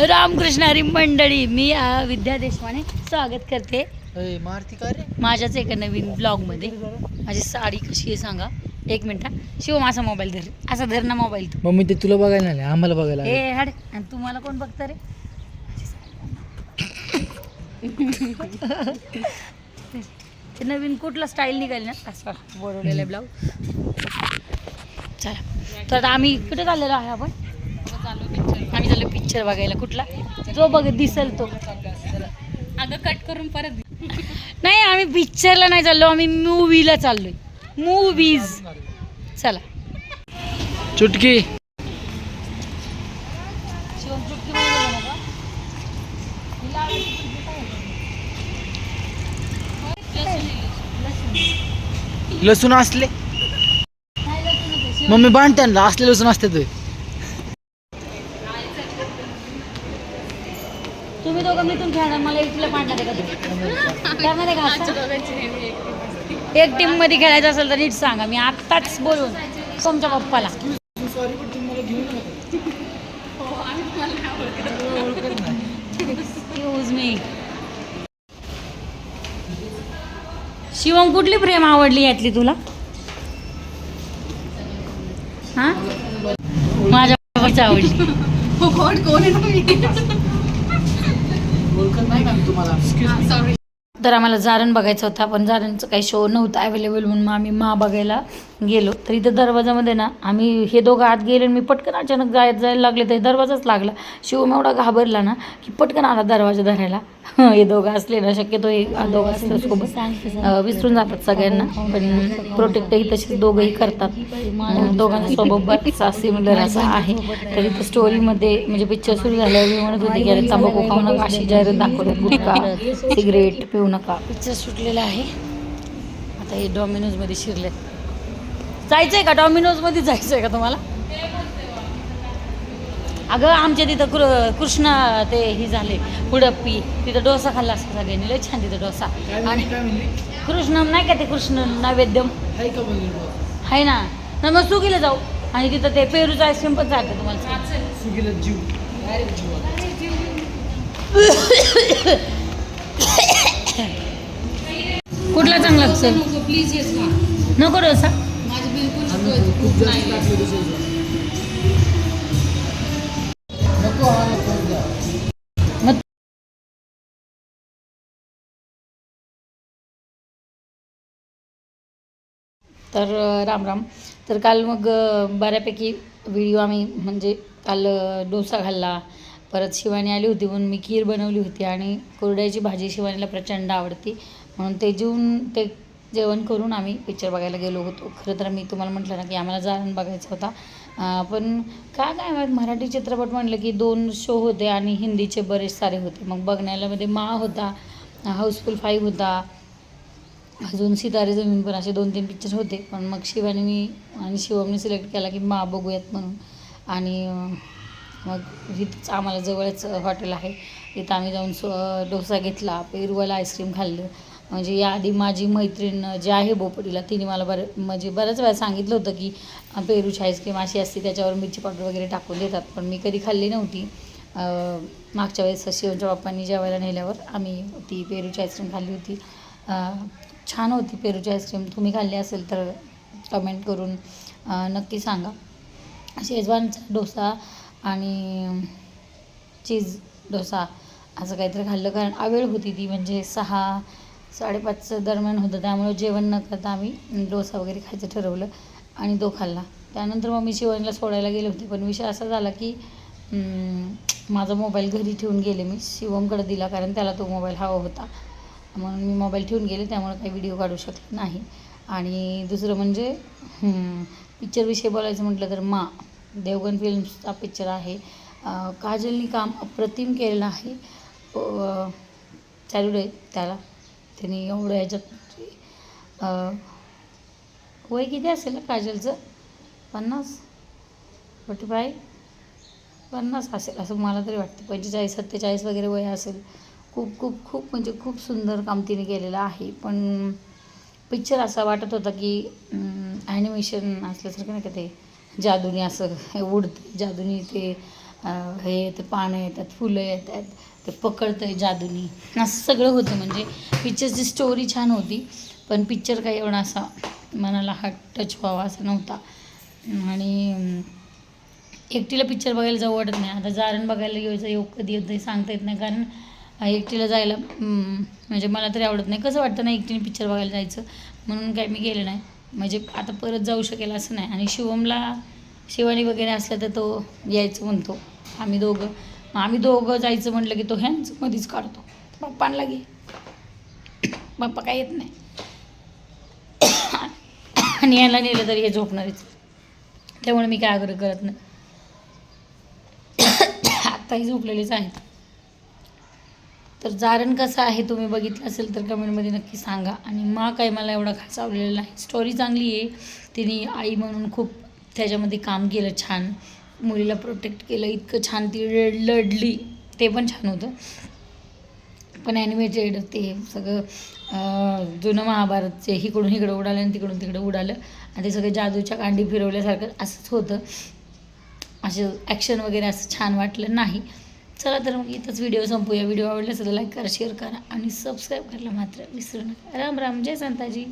रामकृष्ण हरी मंडळी मी विद्या देशपांडे स्वागत करते. अय मारती का रे? माझ्याच एका नवीन ब्लॉगमध्ये. माझी साडी कशी आहे सांगा? एक मिनिट. शिव माझा मोबाईल धर. असा धर ना मोबाईल तू. मम्मी ते तुला बघायला नाही आम्हाला बघायला. ए हड. आणि तुम्हाला कोण बघतं रे? ते नवीन कुठला स्टाईल निघाली ना? असा बोलवलेला ब्लाऊज चला. तर आता आम्ही कुठे चाललेलो आहे आपण? चाललो पिक्चर बघायला कुठला? जो बघ दिसेल तो. अगं कट करून परत नाही आम्ही पिक्चरला नाही चाललो आम्ही मूवीला चाललोय. मूवीज चला. चुटकी. लसूण असले. मम्मी बांधते ना असले लसूण असते तुझे तुम्ही दोघं मिळून खेळणार मला एकटीला पाडणार आहे का का एक टीममध्ये खेळायचं असेल तर नीट सांगा मी आत्ताच बोलून तुमच्या पप्पाला. शिवम कुठली प्रेम आवडली यातली तुला? हा? माझ्या आवडली. कोण कोण सॉरी तर आम्हाला जारण बघायचं होतं. पण जारणचं काही शो नव्हता अवेलेबल म्हणून मग आम्ही मा बघायला गेलो. तर इथं दरवाजामध्ये ना आम्ही हे दोघं आत गेले आणि मी पटकन अचानक जायत जायला लागले. तर दरवाजाच लागला. शिवम एवढा घाबरला ना की पटकन आला दरवाजा धरायला. हे दोघं असले ना शक्यतो हे दोघं असलं सोबत. अं, विसरून जातात सगळ्यांना पण प्रोटेक्टही तसेच दोघंही करतात. दोघांचा स्वभाव सिमिलर असा आहे. तर इथं स्टोरीमध्ये म्हणजे पिक्चर सुरू झाल्यावर मी म्हणत होते की अरे तंबाखू खाऊ नका. अशी जाहिरात दाखवतात. गुटखा सिगरेट पिऊ नका. पिक्चर सुटलेला आहे. आता हे डॉमिनोजमध्ये शिरले जायचं आहे का? डॉमिनोजमध्ये जायचं आहे का तुम्हाला? अगं आमच्या तिथं कृ कृष्ण ते ही झाले उडप्पी. तिथं डोसा खाल्ला असता सगळ्यांनी. लय छान तिथं डोसा. आणि कृष्ण नाही का ते कृष्ण नैवेद्यम? आहे ना. ना मग सुगीला जाऊ. आणि तिथं ते पेरूचं आईस्क्रीम पण चालतं तुम्हाला कुठला चांगला असेल? प्लीज येस ना नको डोसा? माझं बिलकुल नाही. मग तर राम राम. तर काल मग बऱ्यापैकी व्हिडिओ आम्ही म्हणजे काल डोसा खाल्ला. परत शिवानी आली होती म्हणून मी खीर बनवली होती आणि कुरड्याची भाजी शिवानीला प्रचंड आवडती. म्हणून ते जेवून ते जेवण करून आम्ही पिक्चर बघायला गेलो होतो. खरं तर मी तुम्हाला म्हटलं ना की आम्हाला जाणून बघायचा होता. पण काय काय माहीत मराठी चित्रपट म्हटलं की दोन शो होते आणि हिंदीचे बरेच सारे होते. मग बघण्यालामध्ये मा होता हाऊसफुल फाईव्ह होता अजून सितारे जमीन पण असे दोन तीन पिक्चर होते. पण मग शिवानी मी आणि शिवमने सिलेक्ट केला की मा बघूयात म्हणून. आणि मग इथंच आम्हाला जवळच हॉटेल आहे. तिथं आम्ही जाऊन सो डोसा घेतला पेरूवाला आईस्क्रीम खाल्लं. म्हणजे याआधी माझी मैत्रीण जी आहे भोपडीला तिने मला बरं म्हणजे बऱ्याच वेळा सांगितलं होतं की पेरूची आईस्क्रीम अशी असते त्याच्यावर मिरची पावडर वगैरे टाकून देतात. पण मी कधी खाल्ली नव्हती. मागच्या वेळेस शिवच्या बाप्पांनी जेवायला नेल्यावर आम्ही ती पेरूची आईस्क्रीम खाल्ली होती. छान होती पेरूची आईस्क्रीम. तुम्ही खाल्ली असेल तर कमेंट करून नक्की सांगा. शेजवानचा डोसा आणि चीज डोसा असं काहीतरी खाल्लं. कारण आवेळ होती ती म्हणजे सहा साडेपाचचं दरम्यान होतं. त्यामुळे जेवण न करता आम्ही डोसा वगैरे खायचं ठरवलं आणि तो खाल्ला. त्यानंतर मग मी शिवणीला सोडायला गेले होते. पण विषय असा झाला की माझा मोबाईल घरी ठेवून गेले मी. शिवमकडे दिला कारण त्याला तो मोबाईल हवा होता. म्हणून मी मोबाईल ठेवून गेले. त्यामुळे काही व्हिडिओ काढू शकले नाही. आणि दुसरं म्हणजे पिक्चरविषयी बोलायचं म्हटलं तर मा देवगण फिल्म्सचा पिक्चर आहे. काजलनी काम अप्रतिम केलेलं आहे. चालू आहे त्याला. त्याने एवढं ह्याच्यात वय किती असेल ना काजलचं? पन्नास? फोर्टी फाय पन्नास असेल असं मला तरी वाटतं. पंचेचाळीस सत्तेचाळीस वगैरे वय असेल. खूप खूप खूप म्हणजे खूप सुंदर काम तिने केलेलं आहे. पण पिक्चर असा वाटत होता की ॲनिमेशन असल्यासारखं नाही का ते? जादूने असं उडते. जादूने ते हे ते पानं येतात फुलं येतात ते पकडतं आहे जादूनी. असं. सगळं होतं म्हणजे पिक्चरची स्टोरी छान होती पण पिक्चर काही एवढा असा मनाला हात टच व्हावा असा नव्हता. आणि एकटीला पिक्चर बघायला जाऊ वाटत नाही. आता जारण बघायला यायचं योग कधी येतं हे सांगता येत नाही. कारण एकटीला जायला म्हणजे मला तरी आवडत नाही. कसं वाटतं ना एकटीने पिक्चर बघायला जायचं? म्हणून काही मी गेले नाही. म्हणजे आता परत जाऊ शकेल असं नाही. आणि शिवमला शिवानी वगैरे असला तर तो यायचं म्हणतो. आम्ही दोघं मग आम्ही दोघं जायचं म्हटलं की तो ह्यांच मध्येच काढतो. पप्पांना घे. पप्पा काय येत नाही. आणि यायला नेलं तरी हे झोपणारच. त्यामुळे मी काय आग्रह करत नाही. आत्ताही झोपलेलेच आहेत. तर जारण कसं आहे तुम्ही बघितलं असेल तर कमेंटमध्ये नक्की सांगा. आणि मा काय मला एवढा खास आवडलेला नाही. स्टोरी चांगली आहे. तिने आई म्हणून खूप त्याच्यामध्ये काम केलं छान. मुलीला प्रोटेक्ट केलं इतकं छान ती लढली. ते पण छान होतं. पण ॲनिमेटेड ते सगळं जुनं जुनं महाभारतचे इकडून इकडं उडालं आणि तिकडून तिकडं उडालं. आणि ते सगळं जादूच्या कांडी फिरवल्यासारखं असंच होतं. असे ॲक्शन वगैरे असं छान वाटलं नाही. चला तर मग इथंच व्हिडिओ संपूया. व्हिडिओ आवडला असेल तर लाईक करा शेअर करा आणि सबस्क्राईब करायला मात्र विसरू नका. राम राम जय संताजी.